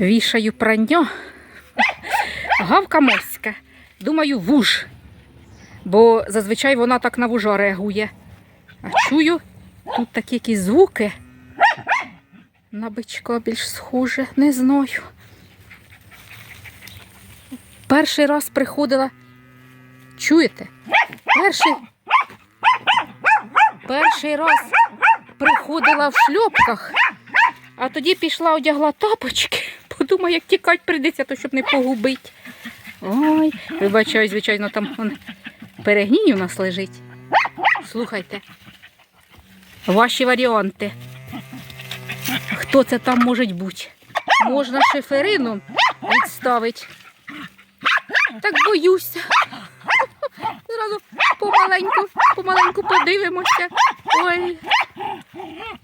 Вішаю прання. Гавка моська. Думаю, вуж. Бо зазвичай вона так на вужа реагує. А чую, тут такі якісь звуки. На бичка більш схоже, не знаю. Перший раз приходила. Чуєте? Перший. Перший раз приходила в шльопках, а тоді пішла, одягла тапочки. Подумала, як тікати прийдеться, то щоб не погубити. Ой, вибачаю, звичайно, там он, перегній у нас лежить. Слухайте. Ваші варіанти. Хто це там може бути? Можна шиферину відставити. Так боюся. Зразу помаленьку, помаленьку подивимося. Ой.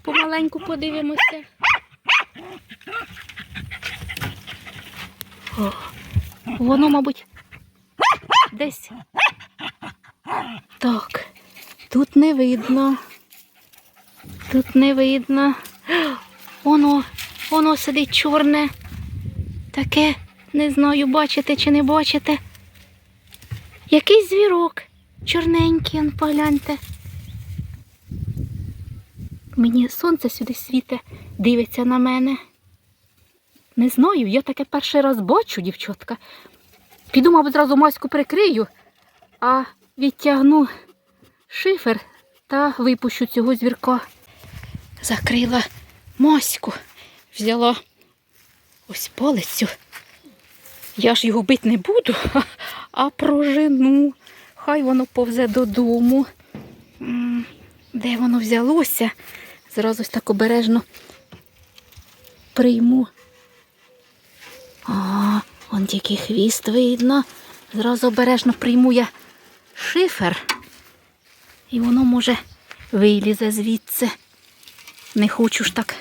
Помаленьку подивимося. Воно, мабуть, десь. Так, тут не видно. Тут не видно. Воно, воно сидить чорне. Таке, не знаю, бачите чи не бачите. Якийсь звірок. Чорненький, погляньте. Мені сонце сюди світе, дивиться на мене. Не знаю, я таке перший раз бачу, дівчатка. Піду, мабуть, зразу маську прикрию, а відтягну шифер та випущу цього звірка. Закрила маську, взяла ось палицю. Я ж його бити не буду, а прожену. Хай воно повзе додому. Де воно взялося? Зразу ось так обережно прийму. Он тільки хвіст видно. Зразу обережно прийму я шифер. І воно може вилізе звідси. Не хочу ж так,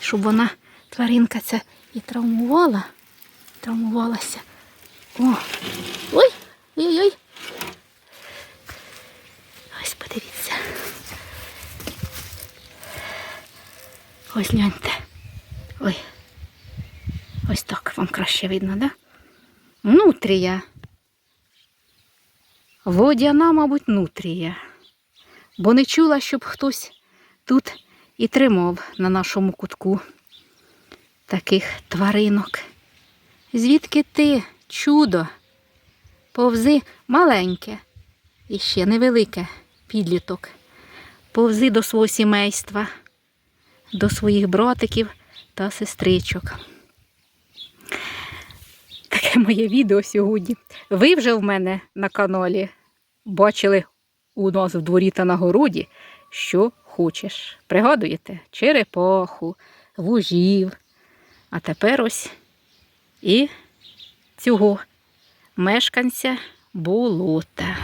щоб вона тваринка ця і травмувала. Травмувалася. О! Ой! Ой-ой! Ось подивіться. Ось гляньте. Ой. Ось так вам краще видно, да? Нутрія. Водяна, мабуть, нутрія. Бо не чула, щоб хтось тут і тримав на нашому кутку таких тваринок. Звідки ти, чудо? Повзи маленьке і ще невелике підліток. Повзи до свого сімейства, до своїх братиків та сестричок. Таке моє відео сьогодні. Ви вже в мене на каналі бачили у нас в дворі та на городі, що хочеш. Пригадуєте? Черепаху, вужів. А тепер ось і цього мешканця болота.